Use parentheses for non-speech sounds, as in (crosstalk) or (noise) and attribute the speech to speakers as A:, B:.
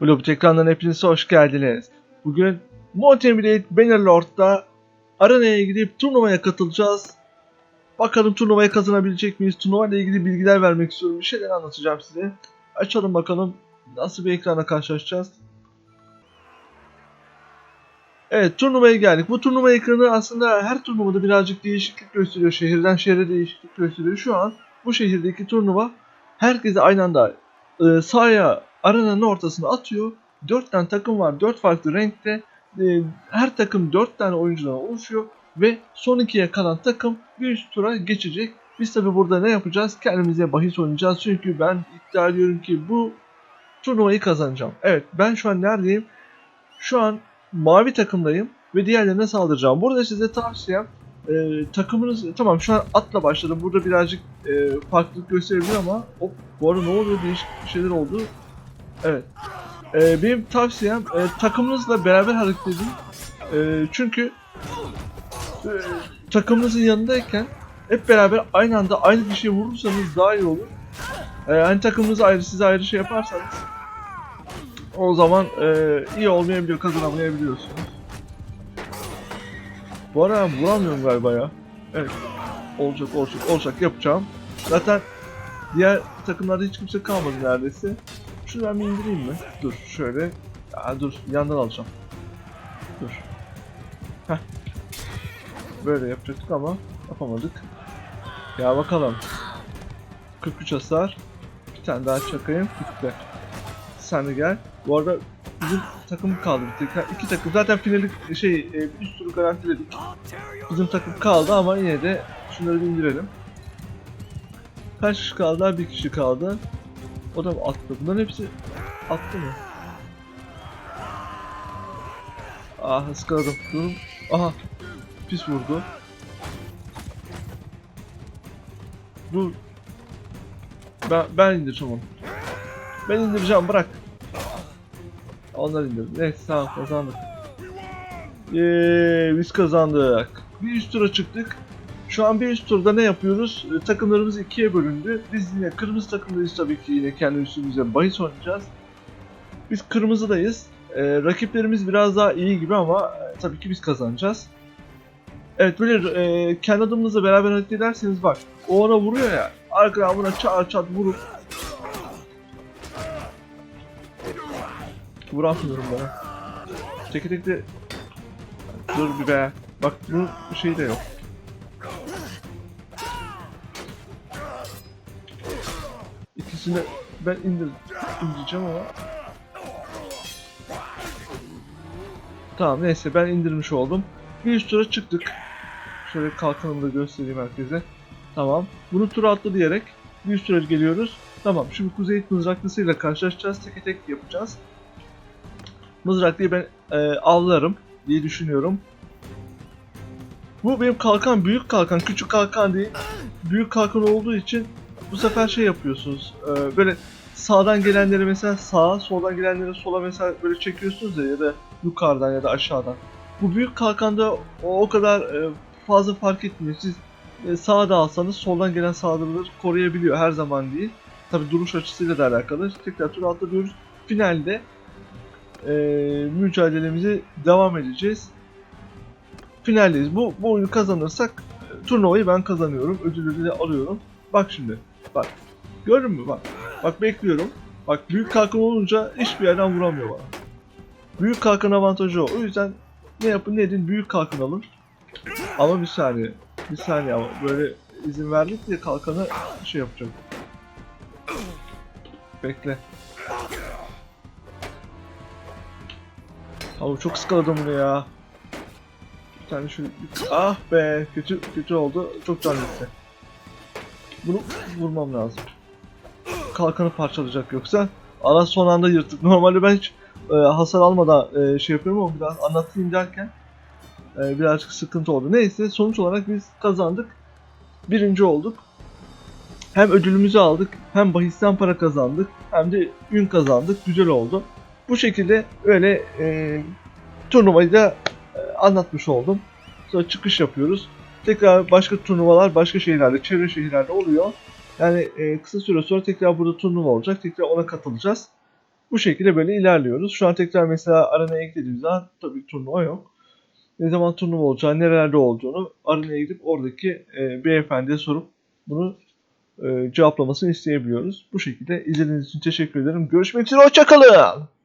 A: Blue ekrandan hepinize hoş geldiniz. Bugün Mountain Blade Bannerlord'da arenaya gidip turnuvaya katılacağız. Bakalım turnuvayı kazanabilecek miyiz? Turnuva ilgili bilgiler vermek istiyorum. Bir şeyler anlatacağım size. Açalım bakalım nasıl bir ekrana karşılaşacağız. Evet turnuvaya geldik. Bu turnuva ekranı aslında her turnuvada birazcık değişiklik gösteriyor. Şehirden şehre değişiklik gösteriyor. Şu an bu şehirdeki turnuva herkese aynı anda e, sahaya arenanın ortasına atıyor. 4 tane takım var. 4 farklı renkte. E, her takım 4 tane oyuncudan oluşuyor. Ve son ikiye kalan takım bir üst tura geçecek. Biz tabi burada ne yapacağız? Kendimize bahis oynayacağız. Çünkü ben iddia ediyorum ki bu turnuvayı kazanacağım. Evet ben şu an neredeyim? Şu an mavi takımdayım ve diğerlerine saldıracağım. Burada size tavsiyem e, takımınız tamam şu an atla başladım. Burada birazcık e, farklılık gösterebilir ama hop bu arada ne oluyor değişik şeyler oldu. Evet. E, benim tavsiyem e, takımınızla beraber hareket edin. E, çünkü e, takımınızın yanındayken hep beraber aynı anda aynı kişiye vurursanız daha iyi olur. E, hani takımınız ayrı siz ayrı şey yaparsanız o zaman e, iyi olmayabiliyor, kazanamayabiliyorsunuz. Bu ara vuramıyorum galiba ya. Evet. Olacak, olacak, olacak yapacağım. Zaten diğer takımlarda hiç kimse kalmadı neredeyse. Şunu ben bir indireyim mi? Dur şöyle. Ya dur yandan alacağım. Dur. Heh. Böyle yapacaktık ama yapamadık. Ya bakalım. 43 hasar. Bir tane daha çakayım. Bitti. Sen de gel. Bu arada bizim takım kaldı bir tek. İki takım. Zaten finali şey e, üst turu garantiledik. Bizim takım kaldı ama yine de şunları indirelim. Kaç kişi kaldı? Bir kişi kaldı. O da attı. Bunların hepsi attı mı? Ah ıskaladım. Dur. Aha. Pis vurdu. Dur. Ben, ben indireceğim onu. Ben indireceğim bırak. Onlar indirdi. Neyse tamam kazandık. Yeee biz kazandık. Bir üst tura çıktık. Şu an bir üst turda ne yapıyoruz? E, takımlarımız ikiye bölündü. Biz yine kırmızı takımdayız tabii ki yine kendi üstümüze bahis oynayacağız. Biz kırmızıdayız. E, rakiplerimiz biraz daha iyi gibi ama e, tabii ki biz kazanacağız. Evet böyle e, kendi adımınızla beraber hareket ederseniz bak o ona vuruyor ya arkadan buna çat çat vurup Vuramıyorum bana. De... Dur bir be. Bak bu şey de yok. İkisini ben indir indireceğim ama. Tamam neyse ben indirmiş oldum. Bir üst tura çıktık. Şöyle kalkanımı da göstereyim herkese. Tamam. Bunu tura atla diyerek bir üst tura geliyoruz. Tamam şimdi kuzey mızraklısıyla karşılaşacağız. Teke tek yapacağız. Mızraklıyı ben e, avlarım diye düşünüyorum. Bu benim kalkan büyük kalkan, küçük kalkan değil. Büyük kalkan olduğu için bu sefer şey yapıyorsunuz. e, böyle sağdan gelenleri mesela sağa, soldan gelenleri sola mesela böyle çekiyorsunuz ya ya da yukarıdan ya da aşağıdan. Bu büyük kalkanda o, o kadar e, fazla fark etmiyor. Siz e, sağa da alsanız soldan gelen saldırıları koruyabiliyor her zaman değil. Tabi duruş açısıyla da alakalı. Tekrar tur atlıyoruz. Finalde e, mücadelemize devam edeceğiz. Finaldeyiz. Bu, bu oyunu kazanırsak e, turnuvayı ben kazanıyorum. Ödülleri de alıyorum. Bak şimdi. Bak. Gördün mü? Bak. Bak bekliyorum. Bak büyük kalkan olunca hiçbir yerden vuramıyor bana. Büyük kalkan avantajı o. O yüzden ne yapın ne edin büyük kalkan alın. Ama bir saniye. Bir saniye ama böyle izin verdik diye kalkanı şey yapacağım. Bekle. Abi çok sıkaladım bunu ya. Bir tane şöyle... Ah be! Kötü, kötü oldu. Çok can gitti. Bunu vurmam lazım. Kalkanı parçalayacak yoksa. Ana son anda yırtık. (laughs) Normalde ben hiç e, hasar almadan e, şey yapıyorum ama biraz anlatayım derken e, birazcık sıkıntı oldu. Neyse sonuç olarak biz kazandık. Birinci olduk. Hem ödülümüzü aldık, hem bahisten para kazandık, hem de ün kazandık. Güzel oldu. Bu şekilde öyle e, turnuvayı da e, anlatmış oldum. Sonra çıkış yapıyoruz. Tekrar başka turnuvalar başka şehirlerde, çevre şehirlerde oluyor. Yani e, kısa süre sonra tekrar burada turnuva olacak. Tekrar ona katılacağız. Bu şekilde böyle ilerliyoruz. Şu an tekrar mesela arenaya eklediğimiz zaman tabii turnuva yok. Ne zaman turnuva olacağı, nerelerde olduğunu arenaya gidip oradaki e, beyefendiye sorup bunu e, cevaplamasını isteyebiliyoruz. Bu şekilde izlediğiniz için teşekkür ederim. Görüşmek üzere, hoşçakalın.